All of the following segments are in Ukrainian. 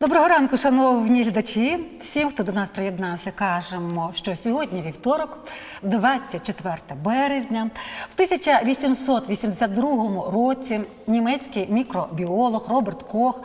Доброго ранку, шановні глядачі. Всім, хто до нас приєднався, кажемо, що сьогодні вівторок, 24 березня, в 1882 році німецький мікробіолог Роберт Кох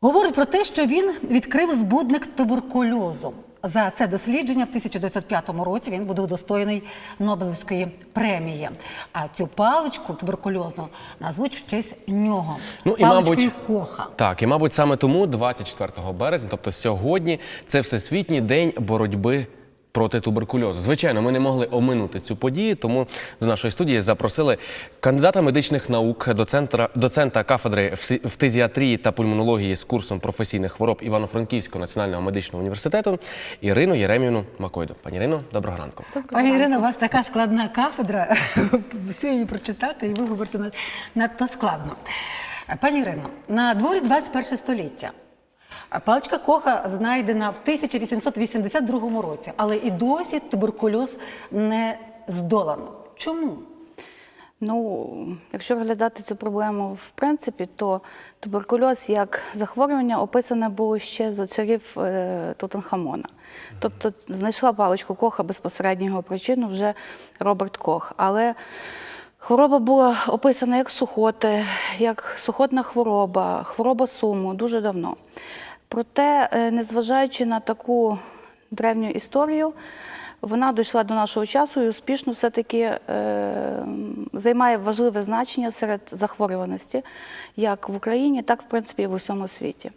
говорить про те, що він відкрив збудник туберкульозу. За це дослідження в 1905 році він буде удостоєний Нобелівської премії. А цю паличку туберкульозну назвуть в честь нього. Ну і мабуть, Коха. так, і мабуть, саме тому 24 березня, тобто сьогодні, це всесвітній день боротьби. Проти туберкульозу. Звичайно, ми не могли оминути цю подію, тому до нашої студії запросили кандидата медичних наук, доцентра, доцента кафедри фтизіатрії та пульмонології з курсом професійних хвороб Івано-Франківського національного медичного університету Ірину Єремівну Макойду. Пані Ірино, доброго ранку. Пані Ірина, у вас така складна кафедра, всю її прочитати, і ви говорите над- надто складно. Пані Ірино, на дворі 21 століття. Паличка Коха знайдена в 1882 році, але і досі туберкульоз не здолано. Чому? Ну, якщо розглядати цю проблему в принципі, то туберкульоз як захворювання описане було ще за чарів е, Тутанхамона. Тобто знайшла паличку Коха безпосередньо його причину вже Роберт Кох. Але хвороба була описана як сухоти, як сухотна хвороба, хвороба суму дуже давно. Проте, е, незважаючи на таку древню історію, вона дійшла до нашого часу і успішно все-таки е, займає важливе значення серед захворюваності, як в Україні, так в принципі і в усьому світі.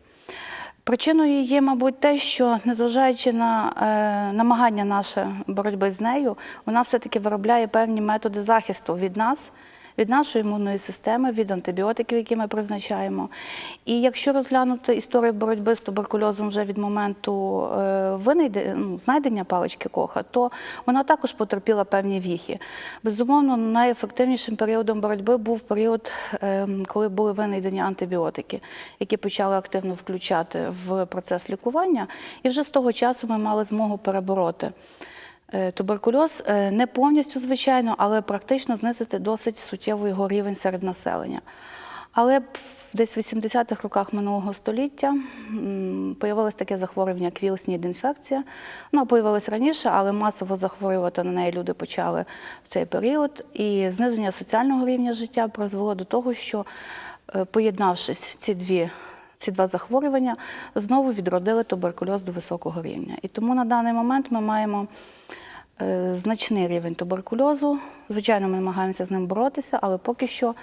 Причиною є, мабуть, те, що незважаючи на е, намагання наше боротьби з нею, вона все-таки виробляє певні методи захисту від нас, від нашої імунної системи, від антибіотиків, які ми призначаємо. І якщо розглянути історію боротьби з туберкульозом вже від моменту е, ну, знайдення палички Коха, то вона також потерпіла певні віхи. Безумовно, найефективнішим періодом боротьби був період, е, коли були винайдені антибіотики, які почали активно включати в процес лікування. І вже з того часу ми мали змогу перебороти. Е, Туберкульоз е, не повністю, звичайно, але практично знизити досить суттєвий його рівень серед населення. Але десь в 80-х роках минулого століття появилось таке захворювання, як віл-снід-інфекція. Вона появилась раніше, але масово захворювати на неї люди почали в цей період. І зниження соціального рівня життя призвело до того, що, е, поєднавшись ці дві ці два захворювання знову відродили туберкульоз до високого рівня. І тому на даний момент ми маємо е, значний рівень туберкульозу. Звичайно, ми намагаємося з ним боротися, але поки що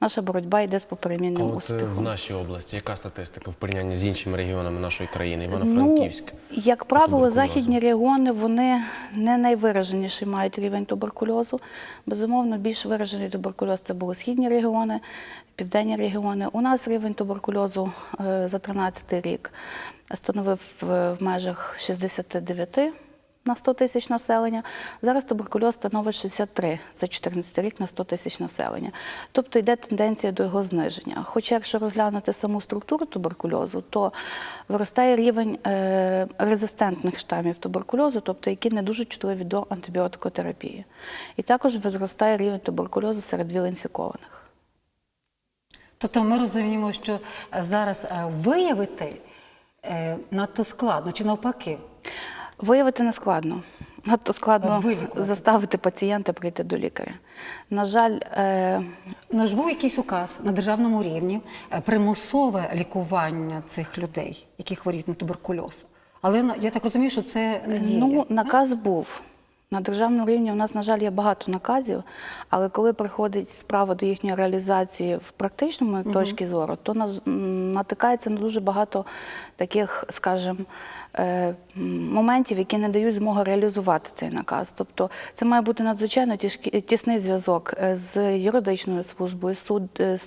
наша боротьба йде з от е, успіхом. в нашій області яка статистика в порівнянні з іншими регіонами нашої країни, Івано-Франківськ? Ну, як правило, західні регіони вони не найвираженіший мають рівень туберкульозу. Безумовно, більш виражений туберкульоз це були східні регіони, південні регіони. У нас рівень туберкульозу е, за 13 рік становив в в межах 69 на 100 тисяч населення. Зараз туберкульоз становить 63 за 14 рік на 100 тисяч населення. Тобто йде тенденція до його зниження. Хоча, якщо розглянути саму структуру туберкульозу, то виростає рівень е, резистентних штамів туберкульозу, тобто які не дуже чутливі до антибіотикотерапії. І також зростає рівень туберкульозу серед віл-інфікованих. Тобто ми розуміємо, що зараз е, виявити е, надто складно чи навпаки. Виявити не складно. Надто складно Вилікувати. заставити пацієнта прийти до лікаря. На жаль, е, Ну був якийсь указ на державному рівні е, примусове лікування цих людей, які хворіють на туберкульоз. Але я так розумію, що це не діє. Ну, наказ був. На державному рівні у нас, на жаль, є багато наказів, але коли приходить справа до їхньої реалізації в практичному точці зору, то натикається на дуже багато таких, скажімо, моментів, які не дають змоги реалізувати цей наказ. Тобто це має бути надзвичайно тісний зв'язок е, з юридичною службою, е,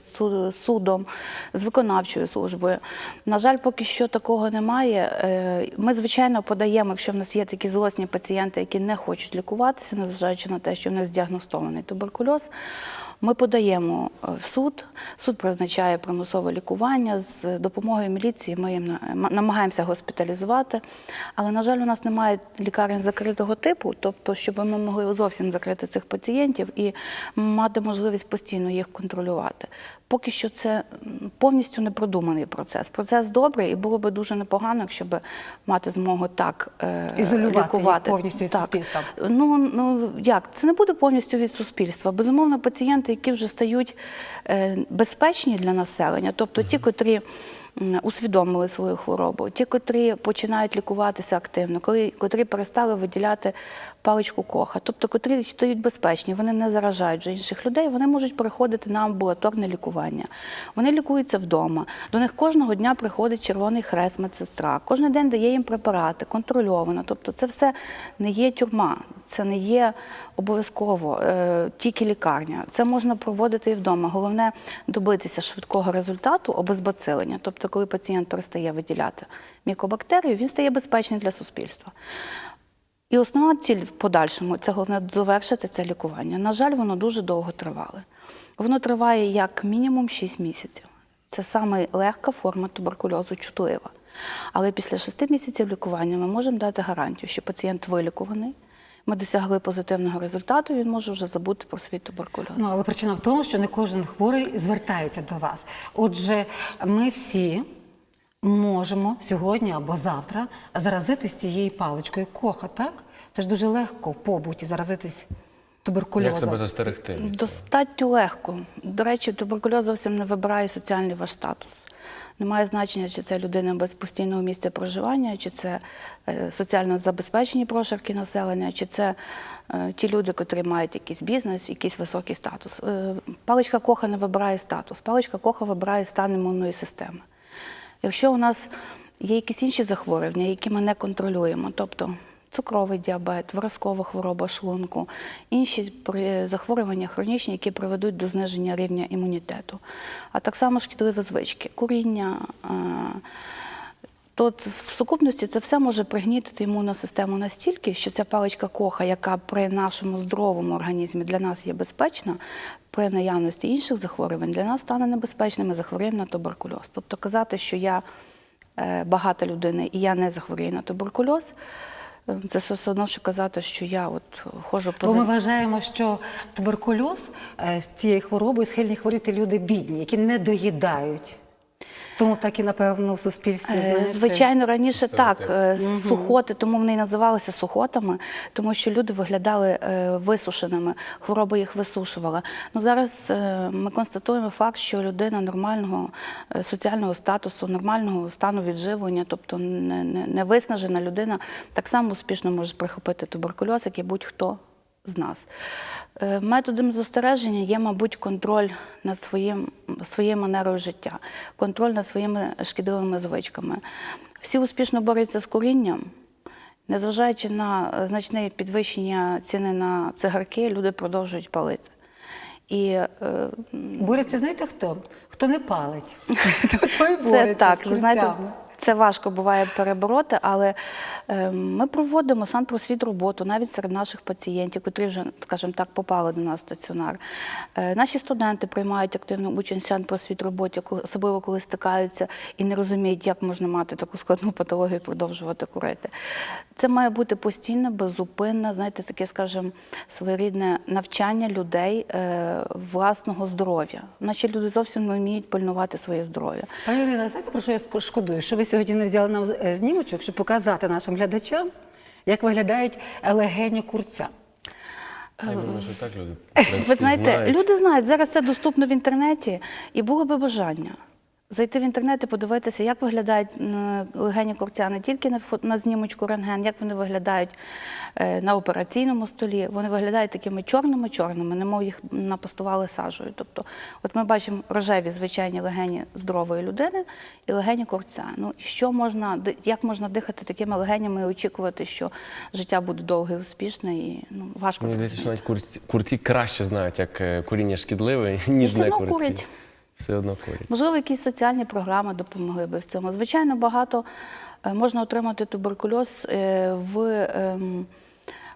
судом, з виконавчою службою. На жаль, поки що такого немає. Е, Ми, звичайно, подаємо, якщо в нас є такі злосні пацієнти, які не хочуть лікуватися, незважаючи на те, що в них здіагностований туберкульоз. Ми подаємо е, в суд, суд призначає примусове лікування. З допомогою міліції ми їм намагаємося госпіталізувати. Але, на жаль, у нас немає лікарень закритого типу, тобто, щоб ми могли зовсім закрити цих пацієнтів і мати можливість постійно їх контролювати. Поки що це повністю непродуманий процес. Процес добрий, і було би дуже непогано, якщо б мати змогу так е, Ізолювати лікувати. повністю від Так. суспільства. Ну, ну як це не буде повністю від суспільства. Безумовно, пацієнти, які вже стають е, безпечні для населення, тобто ті, котрі усвідомили свою хворобу, ті, котрі починають лікуватися активно, коли котрі перестали виділяти паличку коха, тобто котрі стають безпечні, вони не заражають вже інших людей, вони можуть переходити на амбулаторне лікування. Вони лікуються вдома. До них кожного дня приходить Червоний Хрест, медсестра. Кожен день дає їм препарати, контрольовано. Тобто, це все не є тюрма, це не є обов'язково е, тільки лікарня. Це можна проводити і вдома. Головне добитися швидкого результату обезбацилення. Тобто, коли пацієнт перестає виділяти мікобактерію, він стає безпечним для суспільства. І основна ціль в подальшому це головне завершити це лікування. На жаль, воно дуже довго тривало. Воно триває як мінімум 6 місяців. Це саме легка форма туберкульозу, чутлива. Але після 6 місяців лікування ми можемо дати гарантію, що пацієнт вилікуваний. Ми досягли позитивного результату, він може вже забути про свій туберкульоз. Ну, але причина в тому, що не кожен хворий звертається до вас. Отже, ми всі можемо сьогодні або завтра заразитись цією паличкою коха, так? Це ж дуже легко в побуті заразитись туберкульозом. Як себе застерегти? від цього? Достатньо легко. До речі, туберкульоз зовсім не вибирає соціальний ваш статус. Немає значення, чи це людина без постійного місця проживання, чи це е, соціально забезпечені прошарки населення, чи це е, ті люди, котрі мають якийсь бізнес, якийсь високий статус. Е, Паличка коха не вибирає статус. Паличка коха вибирає стан імунної системи. Якщо у нас є якісь інші захворювання, які ми не контролюємо, тобто цукровий діабет, виразкова хвороба шлунку, інші захворювання хронічні, які приведуть до зниження рівня імунітету, а так само шкідливі звички, куріння. е, То в сукупності це все може пригнітити імунну систему настільки, що ця паличка коха, яка при нашому здоровому організмі для нас є безпечна, при наявності інших захворювань для нас стане небезпечним і захворіємо на туберкульоз. Тобто казати, що я е, багата людина і я не захворію на туберкульоз, е, це все одно, що казати, що я от ходжу по ми вважаємо, що туберкульоз е, з цією хворобою схильні хворіти люди бідні, які не доїдають. Тому так і напевно в суспільстві Е, знаєте. Звичайно, раніше так, е, сухоти, тому вони і називалися сухотами, тому що люди виглядали е, висушеними, хвороба їх висушувала. Ну зараз ми констатуємо факт, що людина нормального соціального статусу, нормального стану відживлення, тобто не, не, не виснажена людина, так само успішно може прихопити туберкульоз, як і будь-хто з нас. Е, Методом застереження є, мабуть, контроль над своїм, своєю манерою життя, контроль над своїми шкідливими звичками. Всі успішно борються з курінням. Незважаючи на е, значне підвищення ціни на цигарки, люди продовжують палити. І е, Борються, знаєте хто? Хто не палить. Той Це бореться так, з знаєте. Це важко буває перебороти, але е, ми проводимо сам просвіт роботу навіть серед наших пацієнтів, котрі вже, скажімо так, попали до нас в стаціонар. Е, наші студенти приймають активну участь в просвіт роботі, особливо коли стикаються і не розуміють, як можна мати таку складну патологію і продовжувати курити. Це має бути постійне, беззупинне, знаєте, таке, скажімо, своєрідне навчання людей е, власного здоров'я. Наші люди зовсім не вміють пильнувати своє здоров'я. Пані Ірина, знаєте, про що я шкодую? Що ви не взяли нам е, знімочок, щоб показати нашим глядачам, як виглядають легені курця. Я думаю, що так люди в принципі, Ви знаєте, знають. люди знають, зараз це доступно в інтернеті, і було би бажання зайти в інтернет і подивитися, як виглядають легені курця не тільки на, на знімочку рентген, як вони виглядають е, на операційному столі. Вони виглядають такими чорними-чорними, немов їх напастували сажею. Тобто, от ми бачимо рожеві звичайні легені здорової людини і легені курця. Ну, що можна, як можна дихати такими легенями і очікувати, що життя буде довге і успішне, і ну, важко Мені здається, що навіть курці, курці краще знають, як е, куріння шкідливе, ніж все не курці. курять. Все одно курять. Можливо, якісь соціальні програми допомогли би в цьому. Звичайно, багато е, можна отримати туберкульоз е, в, ем,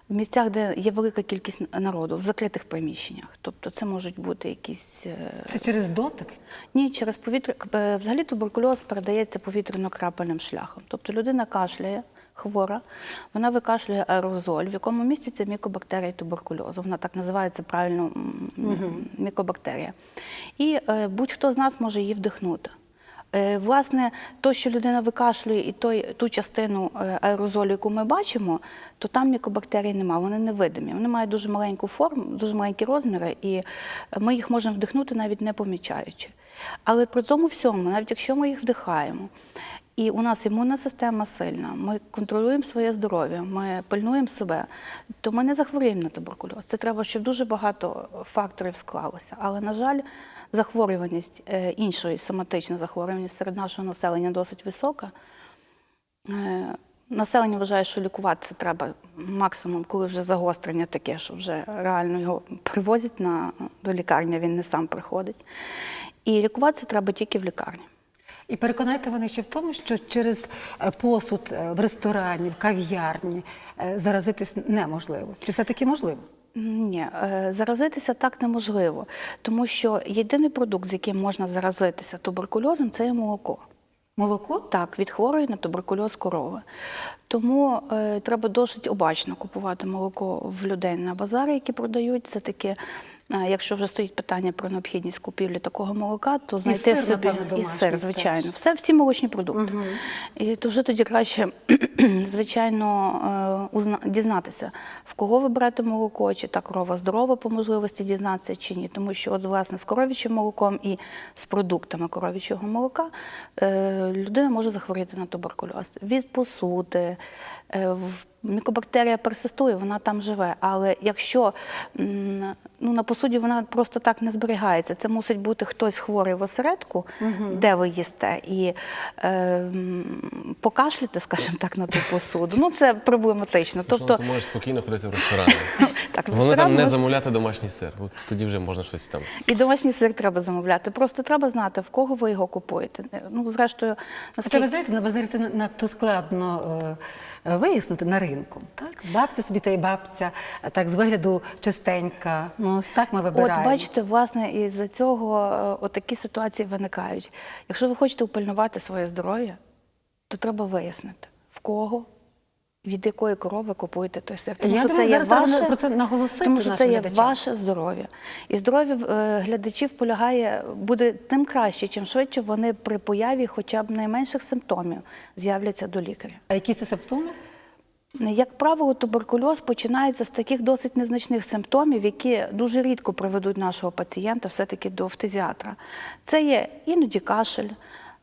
в місцях, де є велика кількість народу, в закритих приміщеннях. Тобто це можуть бути якісь. е, Це через дотик? Ні, через повітря. Взагалі туберкульоз передається повітряно-крапельним шляхом. Тобто людина кашляє, хвора, вона викашлює аерозоль, в якому містяться мікобактерії туберкульозу. Вона так називається правильно мікобактерія. І е, будь-хто з нас може її вдихнути. Е, Власне, то, що людина викашлює, і той, ту частину е, аерозолю, яку ми бачимо, то там мікобактерій немає, вони невидимі. Вони мають дуже маленьку форму, дуже маленькі розміри, і ми їх можемо вдихнути навіть не помічаючи. Але при тому всьому, навіть якщо ми їх вдихаємо, і у нас імунна система сильна, ми контролюємо своє здоров'я, ми пильнуємо себе, то ми не захворіємо на туберкульоз. Це треба, щоб дуже багато факторів склалося. Але, на жаль, захворюваність е, іншої соматична захворюваність серед нашого населення досить висока. Е, Населення вважає, що лікуватися треба максимум, коли вже загострення таке, що вже реально його привозять на, до лікарні, він не сам приходить. І лікуватися треба тільки в лікарні. І переконайте вони ще в тому, що через е, посуд е, в ресторані, в кав'ярні е, заразитись неможливо. Чи все-таки можливо? Ні, заразитися так неможливо, тому що єдиний продукт, з яким можна заразитися туберкульозом, це є молоко. Молоко? Так, від хворої на туберкульоз корови. Тому е, треба досить обачно купувати молоко в людей на базарі, які продають. Це таке, якщо вже стоїть питання про необхідність купівлі такого молока, то знайти сир, собі напевно, і сир, теж. звичайно. Все, всі молочні продукти. І то вже тоді краще, звичайно, е, дізнатися, в кого ви берете молоко, чи та корова здорова по можливості дізнатися чи ні. Тому що, от, власне, з коров'ячим молоком і з продуктами коров'ячого молока е, людина може захворіти на туберкульоз. Від посуди, е, в- мікобактерія персистує, вона там живе. Але якщо ну, на посуді вона просто так не зберігається, це мусить бути хтось хворий в осередку, де ви їсте, і е, покашляти, скажімо так, на ту посуду. Ну це проблематично. Тобто Тобто, ти можеш спокійно ходити в ресторан. так, в Головне там не замовляти домашній сир. От тоді вже можна щось там. І домашній сир треба замовляти. Просто треба знати, в кого ви його купуєте. Ну, зрештою, Хоча ви знаєте, на базарі це надто складно е, вияснити на ринку. Так? Бабця собі та й бабця, так з вигляду чистенька. Ну, ось так ми вибираємо. От бачите, власне, із за цього е, отакі ситуації виникають. Якщо ви хочете упильнувати своє здоров'я, то треба вияснити, в кого, від якої корови купуєте той сир. Тому Я що думаю, це є зараз треба ваше, про це наголосити тому що це є глядачам. ваше здоров'я. І здоров'я е, глядачів полягає, буде тим краще, чим швидше вони при появі хоча б найменших симптомів з'являться до лікаря. А які це симптоми? Як правило, туберкульоз починається з таких досить незначних симптомів, які дуже рідко приведуть нашого пацієнта все-таки до фтизіатра. Це є іноді кашель,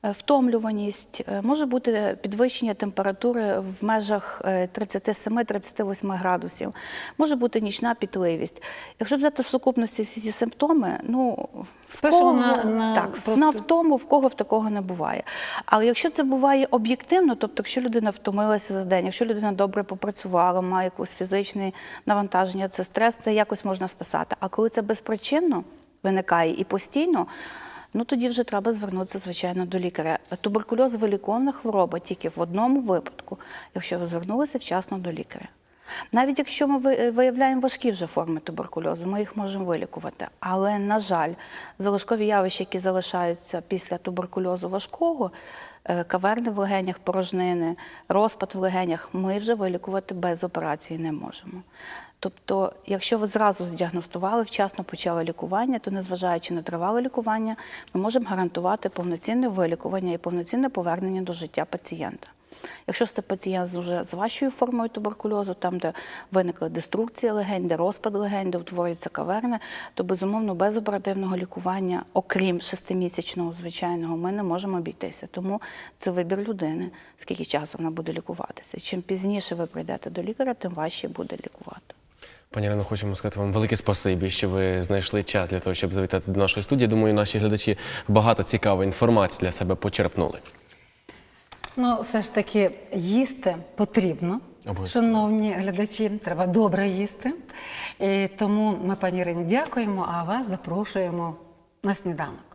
втомлюваність, е, може бути підвищення температури в межах е, 37-38 градусів, може бути нічна пітливість. Якщо взяти в сукупності всі ці симптоми, ну в кого- на- на так, просто- на в в кого в такого не буває. Але якщо це буває об'єктивно, тобто якщо людина втомилася за день, якщо людина добре попрацювала, має якусь фізичне навантаження, це стрес, це якось можна списати. А коли це безпричинно виникає і постійно, ну тоді вже треба звернутися, звичайно, до лікаря. Туберкульоз вилікована хвороба тільки в одному випадку, якщо ви звернулися вчасно до лікаря. Навіть якщо ми виявляємо важкі вже форми туберкульозу, ми їх можемо вилікувати. Але, на жаль, залишкові явища, які залишаються після туберкульозу важкого, е, каверни в легенях, порожнини, розпад в легенях, ми вже вилікувати без операції не можемо. Тобто, якщо ви зразу здіагностували, вчасно почали лікування, то незважаючи на тривале лікування, ми можемо гарантувати повноцінне вилікування і повноцінне повернення до життя пацієнта. Якщо це пацієнт з уже з важчою формою туберкульозу, там, де виникла деструкція легень, де розпад легень, де утворюються каверни, то безумовно без оперативного лікування, окрім шестимісячного звичайного, ми не можемо обійтися. Тому це вибір людини, скільки часу вона буде лікуватися. Чим пізніше ви прийдете до лікаря, тим важче буде лікувати. Пані Ірино, хочемо сказати вам велике спасибі, що ви знайшли час для того, щоб завітати до нашої студії. Думаю, наші глядачі багато цікавої інформації для себе почерпнули. Ну, все ж таки, їсти потрібно. Обов'язково. Шановні глядачі, треба добре їсти. І тому ми, пані Ірині, дякуємо, а вас запрошуємо на сніданок.